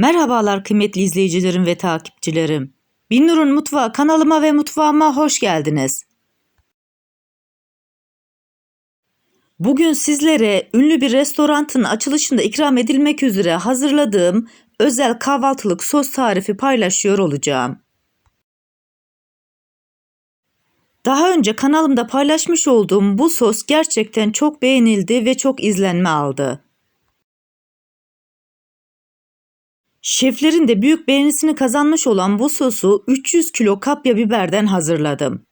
Merhabalar kıymetli izleyicilerim ve takipçilerim. Binnur'un Mutfağı kanalıma ve mutfağıma hoş geldiniz. Bugün sizlere ünlü bir restorantın açılışında ikram edilmek üzere hazırladığım özel kahvaltılık sos tarifi paylaşıyor olacağım. Daha önce kanalımda paylaşmış olduğum bu sos gerçekten çok beğenildi ve çok izlenme aldı. Şeflerin de büyük beğenisini kazanmış olan bu sosu 300 kilo kapya biberden hazırladım.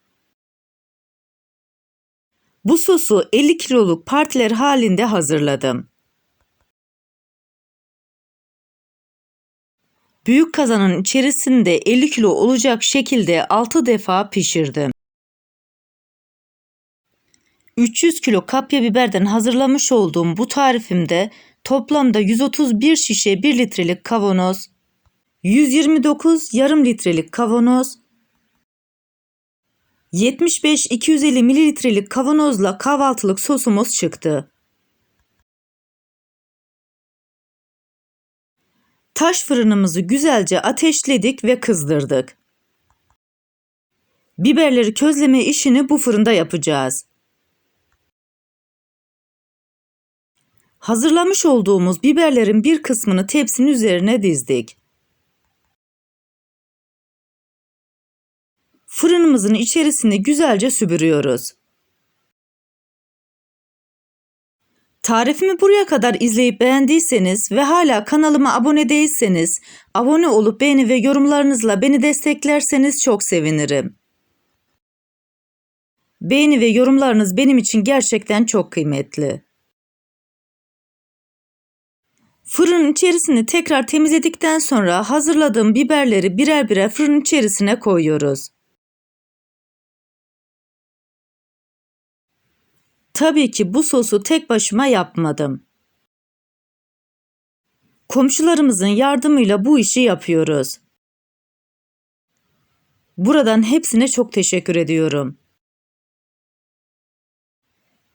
Bu sosu 50 kiloluk partiler halinde hazırladım. Büyük kazanın içerisinde 50 kilo olacak şekilde 6 defa pişirdim. 300 kilo kapya biberden hazırlamış olduğum bu tarifimde toplamda 131 şişe 1 litrelik kavanoz, 129 yarım litrelik kavanoz, 75-250 mililitrelik kavanozla kahvaltılık sosumuz çıktı. Taş fırınımızı güzelce ateşledik ve kızdırdık. Biberleri közleme işini bu fırında yapacağız. Hazırlamış olduğumuz biberlerin bir kısmını tepsinin üzerine dizdik. Fırınımızın içerisinde güzelce süpürüyoruz. Tarifimi buraya kadar izleyip beğendiyseniz ve hala kanalıma abone değilseniz abone olup beğeni ve yorumlarınızla beni desteklerseniz çok sevinirim. Beğeni ve yorumlarınız benim için gerçekten çok kıymetli. Fırının içerisini tekrar temizledikten sonra hazırladığım biberleri birer birer fırın içerisine koyuyoruz. Tabii ki bu sosu tek başıma yapmadım. Komşularımızın yardımıyla bu işi yapıyoruz. Buradan hepsine çok teşekkür ediyorum.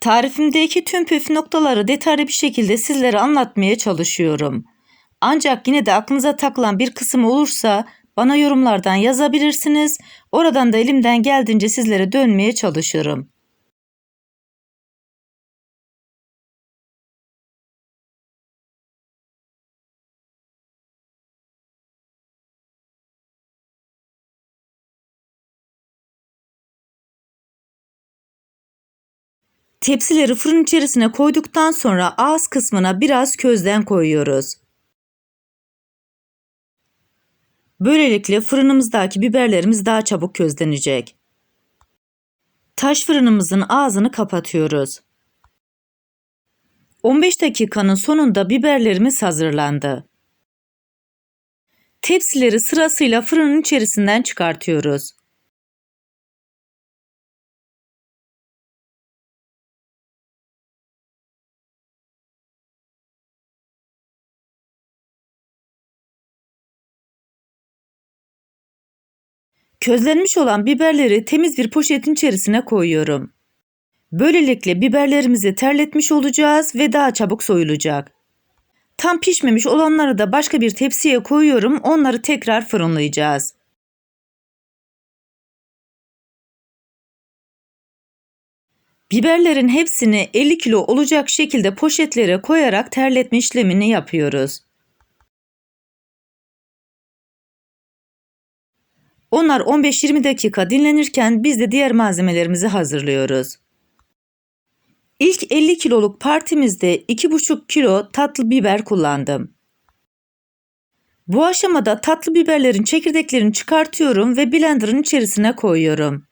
Tarifimdeki tüm püf noktaları detaylı bir şekilde sizlere anlatmaya çalışıyorum. Ancak yine de aklınıza takılan bir kısım olursa bana yorumlardan yazabilirsiniz. Oradan da elimden geldiğince sizlere dönmeye çalışırım. Tepsileri fırın içerisine koyduktan sonra ağız kısmına biraz közden koyuyoruz. Böylelikle fırınımızdaki biberlerimiz daha çabuk közlenecek. Taş fırınımızın ağzını kapatıyoruz. 15 dakikanın sonunda biberlerimiz hazırlandı. Tepsileri sırasıyla fırının içerisinden çıkartıyoruz. Közlenmiş olan biberleri temiz bir poşetin içerisine koyuyorum. Böylelikle biberlerimizi terletmiş olacağız ve daha çabuk soyulacak. Tam pişmemiş olanları da başka bir tepsiye koyuyorum. Onları tekrar fırınlayacağız. Biberlerin hepsini 50 kilo olacak şekilde poşetlere koyarak terletme işlemini yapıyoruz. Onlar 15-20 dakika dinlenirken biz de diğer malzemelerimizi hazırlıyoruz. İlk 50 kiloluk partimizde 2,5 kilo tatlı biber kullandım. Bu aşamada tatlı biberlerin çekirdeklerini çıkartıyorum ve blenderın içerisine koyuyorum.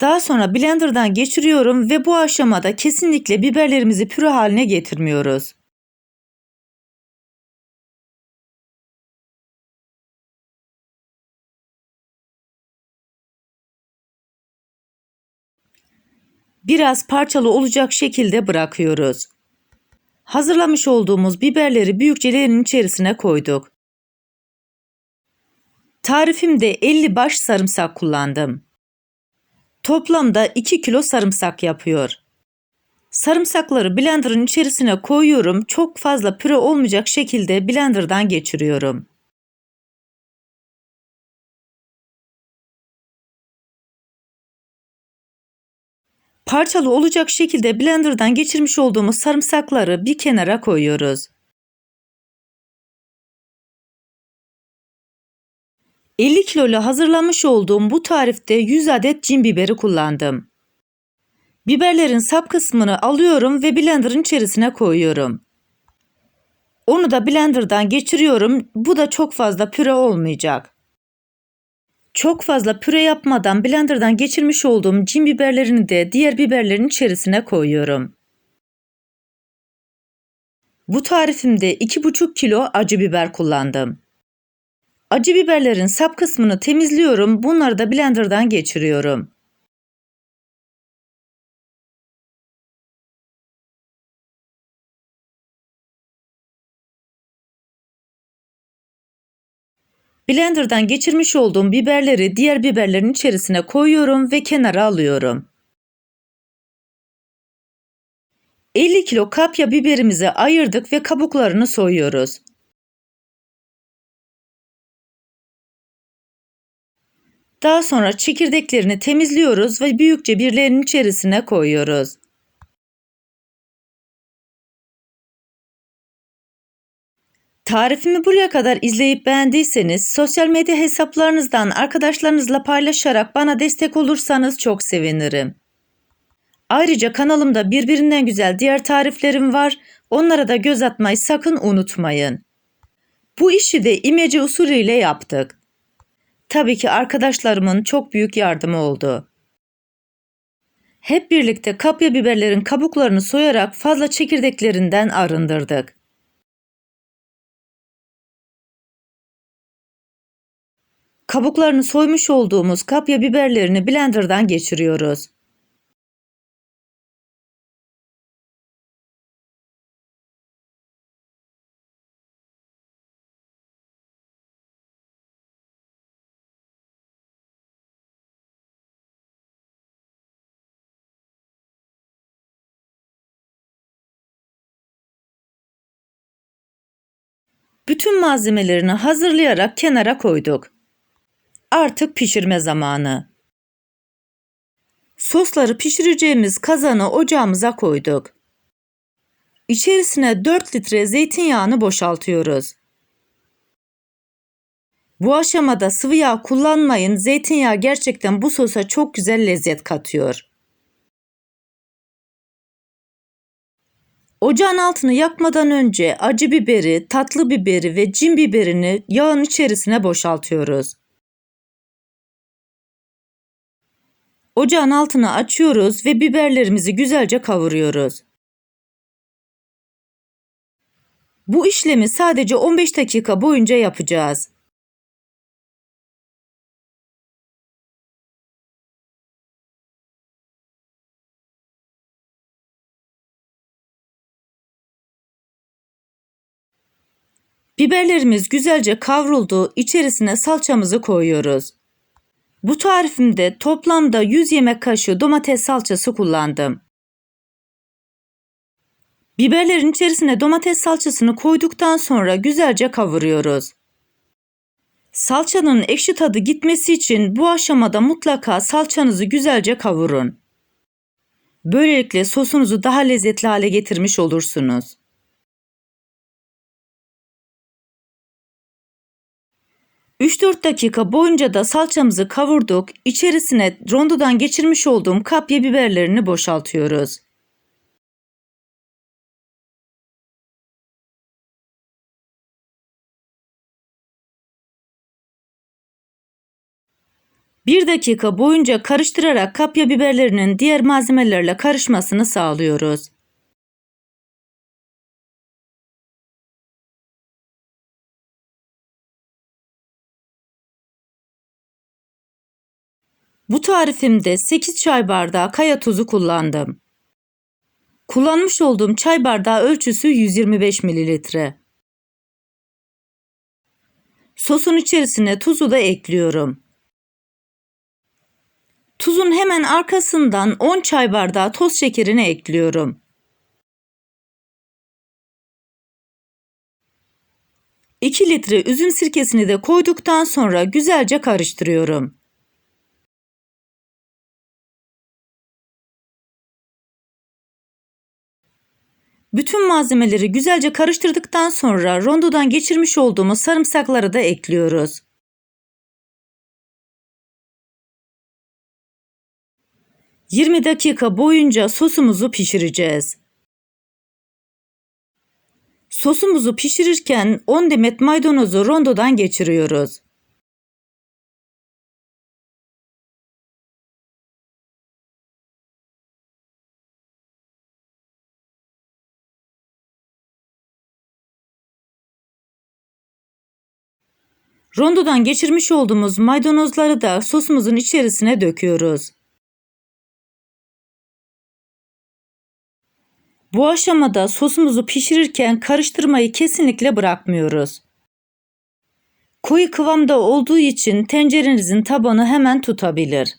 Daha sonra blenderdan geçiriyorum ve bu aşamada kesinlikle biberlerimizi püre haline getirmiyoruz. Biraz parçalı olacak şekilde bırakıyoruz. Hazırlamış olduğumuz biberleri büyükçe leğenin içerisine koyduk. Tarifimde 50 baş sarımsak kullandım. Toplamda 2 kilo sarımsak yapıyor. Sarımsakları blenderın içerisine koyuyorum. Çok fazla püre olmayacak şekilde blenderdan geçiriyorum. Parçalı olacak şekilde blenderdan geçirmiş olduğumuz sarımsakları bir kenara koyuyoruz. 50 kilolu hazırlamış olduğum bu tarifte 100 adet cin biberi kullandım. Biberlerin sap kısmını alıyorum ve blenderın içerisine koyuyorum. Onu da blenderdan geçiriyorum. Bu da çok fazla püre olmayacak. Çok fazla püre yapmadan blenderdan geçirmiş olduğum cin biberlerini de diğer biberlerin içerisine koyuyorum. Bu tarifimde 2,5 kilo acı biber kullandım. Acı biberlerin sap kısmını temizliyorum. Bunları da blenderdan geçiriyorum. Blenderdan geçirmiş olduğum biberleri diğer biberlerin içerisine koyuyorum ve kenara alıyorum. 50 kilo kapya biberimizi ayırdık ve kabuklarını soyuyoruz. Daha sonra çekirdeklerini temizliyoruz ve büyükçe bir leğenin içerisine koyuyoruz. Tarifimi buraya kadar izleyip beğendiyseniz sosyal medya hesaplarınızdan arkadaşlarınızla paylaşarak bana destek olursanız çok sevinirim. Ayrıca kanalımda birbirinden güzel diğer tariflerim var. Onlara da göz atmayı sakın unutmayın. Bu işi de imece usulüyle yaptık. Tabii ki arkadaşlarımın çok büyük yardımı oldu. Hep birlikte kapya biberlerin kabuklarını soyarak fazla çekirdeklerinden arındırdık. Kabuklarını soymuş olduğumuz kapya biberlerini blenderdan geçiriyoruz. Bütün malzemelerini hazırlayarak kenara koyduk. Artık pişirme zamanı. Sosları pişireceğimiz kazanı ocağımıza koyduk. İçerisine 4 litre zeytinyağını boşaltıyoruz. Bu aşamada sıvı yağ kullanmayın. Zeytinyağı gerçekten bu sosa çok güzel lezzet katıyor. Ocağın altını yakmadan önce acı biberi, tatlı biberi ve cin biberini yağın içerisine boşaltıyoruz. Ocağın altını açıyoruz ve biberlerimizi güzelce kavuruyoruz. Bu işlemi sadece 15 dakika boyunca yapacağız. Biberlerimiz güzelce kavruldu. İçerisine salçamızı koyuyoruz. Bu tarifimde toplamda 100 yemek kaşığı domates salçası kullandım. Biberlerin içerisine domates salçasını koyduktan sonra güzelce kavuruyoruz. Salçanın ekşi tadı gitmesi için bu aşamada mutlaka salçanızı güzelce kavurun. Böylelikle sosunuzu daha lezzetli hale getirmiş olursunuz. 3-4 dakika boyunca da salçamızı kavurduk. İçerisine rondodan geçirmiş olduğum kapya biberlerini boşaltıyoruz. Bir dakika boyunca karıştırarak kapya biberlerinin diğer malzemelerle karışmasını sağlıyoruz. Bu tarifimde 8 çay bardağı kaya tuzu kullandım. Kullanmış olduğum çay bardağı ölçüsü 125 mililitre. Sosun içerisine tuzu da ekliyorum. Tuzun hemen arkasından 10 çay bardağı toz şekerini ekliyorum. litre üzüm sirkesini de koyduktan sonra güzelce karıştırıyorum. Bütün malzemeleri güzelce karıştırdıktan sonra rondodan geçirmiş olduğumuz sarımsakları da ekliyoruz. Yirmi dakika boyunca sosumuzu pişireceğiz. Sosumuzu pişirirken 10 demet maydanozu rondodan geçiriyoruz. Rondodan geçirmiş olduğumuz maydanozları da sosumuzun içerisine döküyoruz. Bu aşamada sosumuzu pişirirken karıştırmayı kesinlikle bırakmıyoruz. Koyu kıvamda olduğu için tencerenizin tabanı hemen tutabilir.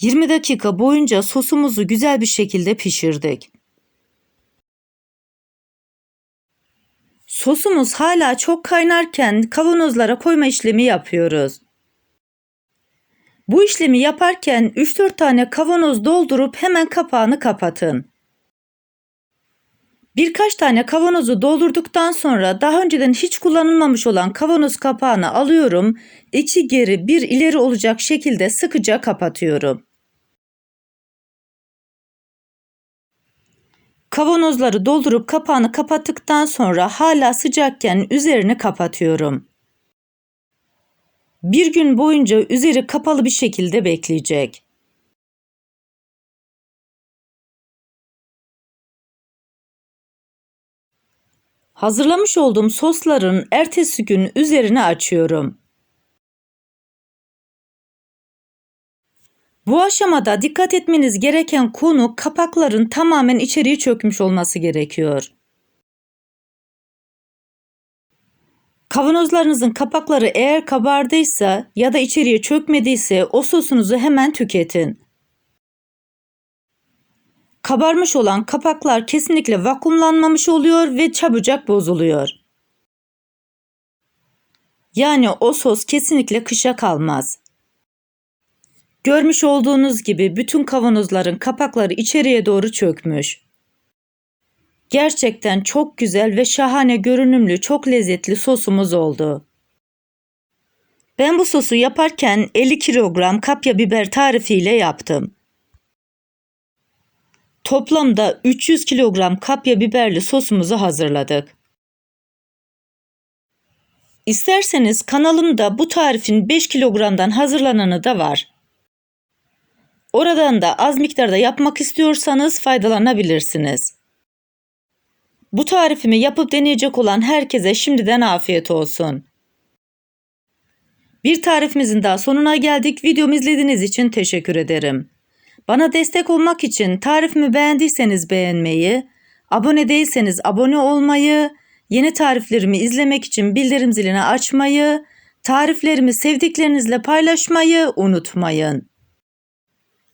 20 dakika boyunca sosumuzu güzel bir şekilde pişirdik. Sosumuz hala çok kaynarken kavanozlara koyma işlemi yapıyoruz. Bu işlemi yaparken 3-4 tane kavanoz doldurup hemen kapağını kapatın. Birkaç tane kavanozu doldurduktan sonra daha önceden hiç kullanılmamış olan kavanoz kapağını alıyorum. iki geri bir ileri olacak şekilde sıkıca kapatıyorum. Kavanozları doldurup kapağını kapattıktan sonra hala sıcakken üzerini kapatıyorum. Bir gün boyunca üzeri kapalı bir şekilde bekleyecek. Hazırlamış olduğum sosların ertesi gün üzerini açıyorum. Bu aşamada dikkat etmeniz gereken konu kapakların tamamen içeriye çökmüş olması gerekiyor. Kavanozlarınızın kapakları eğer kabardıysa ya da içeriye çökmediyse o sosunuzu hemen tüketin. Kabarmış olan kapaklar kesinlikle vakumlanmamış oluyor ve çabucak bozuluyor. Yani o sos kesinlikle kışa kalmaz. Görmüş olduğunuz gibi bütün kavanozların kapakları içeriye doğru çökmüş. Gerçekten çok güzel ve şahane görünümlü, çok lezzetli sosumuz oldu. Ben bu sosu yaparken 50 kilogram kapya biber tarifiyle yaptım. Toplamda 300 kilogram kapya biberli sosumuzu hazırladık. İsterseniz kanalımda bu tarifin 5 kilogramdan hazırlananı da var. Oradan da az miktarda yapmak istiyorsanız faydalanabilirsiniz. Bu tarifimi yapıp deneyecek olan herkese şimdiden afiyet olsun. Bir tarifimizin daha sonuna geldik. Videomu izlediğiniz için teşekkür ederim. Bana destek olmak için tarifimi beğendiyseniz beğenmeyi, abone değilseniz abone olmayı, yeni tariflerimi izlemek için bildirim zilini açmayı, tariflerimi sevdiklerinizle paylaşmayı unutmayın.